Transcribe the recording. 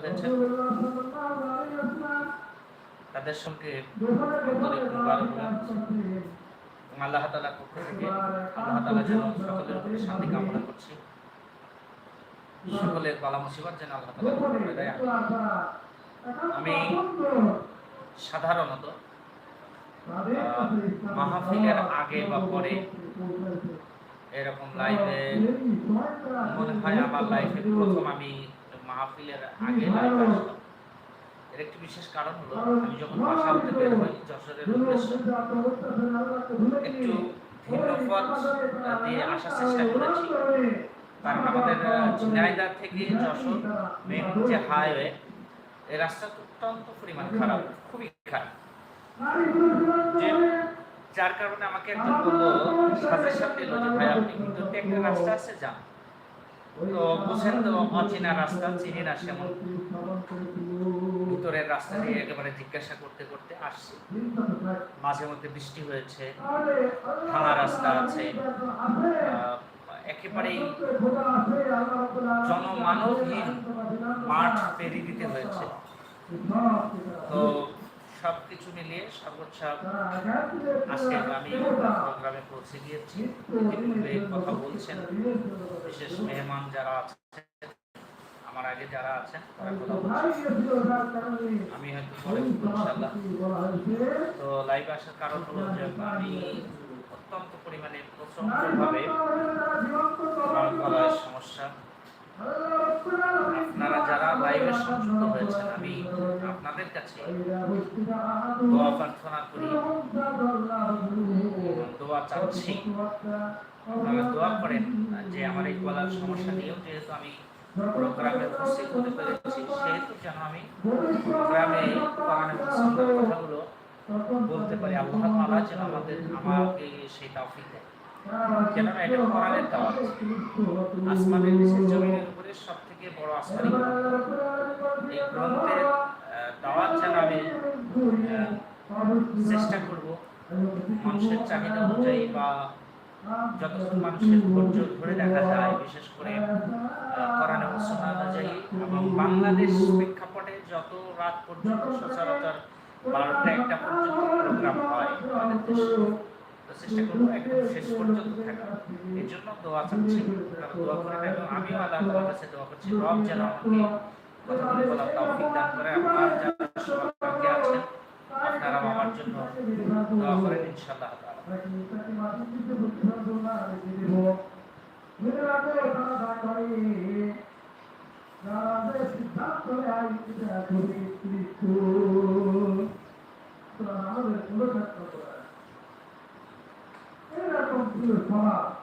হয়েছেন তাদের সঙ্গে আল্লাহ তালার পক্ষ থেকে আল্লাহ তালা যেন সকলের উপরে শান্তি কামনা করছি। সকলের বালা মুসিবত যেন আল্লাহ তালা আমি সাধারণত মাহফিলের আগে বা পরে এরকম লাইভে মনে হয় আমার লাইফে প্রথম আমি মাহফিলের আগে লাইভ আসলাম এর একটি বিশেষ কারণ হলো আমি যখন বাসা হতে বের হই যশোরের উদ্দেশ্যে একটু ভিন্ন পথ দিয়ে আসার চেষ্টা করেছি। কারণ আমাদের আহ, থেকে যশোর মেন যে হাইওয়ে এই রাস্তাটা অত্যন্ত পরিমাণ খারাপ খুবই খারাপ। যে যার কারণে আমাকে একজন বলল সাজেশন দিল যে ভাই আপনি ভিতর একটা রাস্তা আছে যান। তো বুঝেন তো, অচেনা রাস্তা, চিনি না সেমন। ভিতরের রাস্তা দিয়ে একেবারে জিজ্ঞাসা করতে করতে আসছি। মাঝে মধ্যে বৃষ্টি হয়েছে ভাঙা রাস্তা আছে। একেবারেই জনমানবহীন মাঠ পেরিয়ে দিতে হয়েছে। তো সব কিছু মিলিয়ে সর্বোচ্চ আজকে আমি প্রোগ্রামে পৌঁছে গিয়েছি। ইতিপূর্বে কথা বলছেন বিশেষ মেহমান যারা আছেন আমার আগে যারা আছেন তারা কথা বলছেন। আমি হয়তো পরে তো লাইভ আসার কারণ হলো যে আমি অত্যন্ত পরিমাণে প্রচন্ডভাবে আপনাদের কাছে দোয়া প্রার্থনা করি। দোয়া চাচ্ছি। দোয়া করেন যে আমার এই গলার সমস্যা নিয়েও যেহেতু আমি সেহেতু যেন আমি কথাগুলো বলতে পারি। যেন আমাদের সেই আসমানের উপরে সব থেকে বড় আসমানি এই গ্রন্থের আহ, দাওয়াত যেন আমি আহ, চেষ্টা করব। মানুষের চাহিদা অনুযায়ী বা যতক্ষণ মানুষের ধৈর্য ধরে রাখা যায়, বিশেষ করে এবং সুন্নাহ অনুযায়ী এবং বাংলাদেশ প্রেক্ষাপটে যত রাত পর্যন্ত সচরাচর বারোটা একটা পর্যন্ত প্রোগ্রাম হয়, আমাদের দেশে, তো চেষ্টা করব একদম শেষ পর্যন্ত থাকা। এর জন্য দোয়া চাচ্ছি দোয়া করেন এবং আমিও আল্লাহ দোয়া করছি। রব যেন আমাকে কথাগুলো বলার তৌফিক দান করে। আমার যারা শুভাকাঙ্ক্ষী আছেন আপনারা আমার জন্য দোয়া করেন ইনশাআল্লাহ তাআলা। এরকম সমাজ।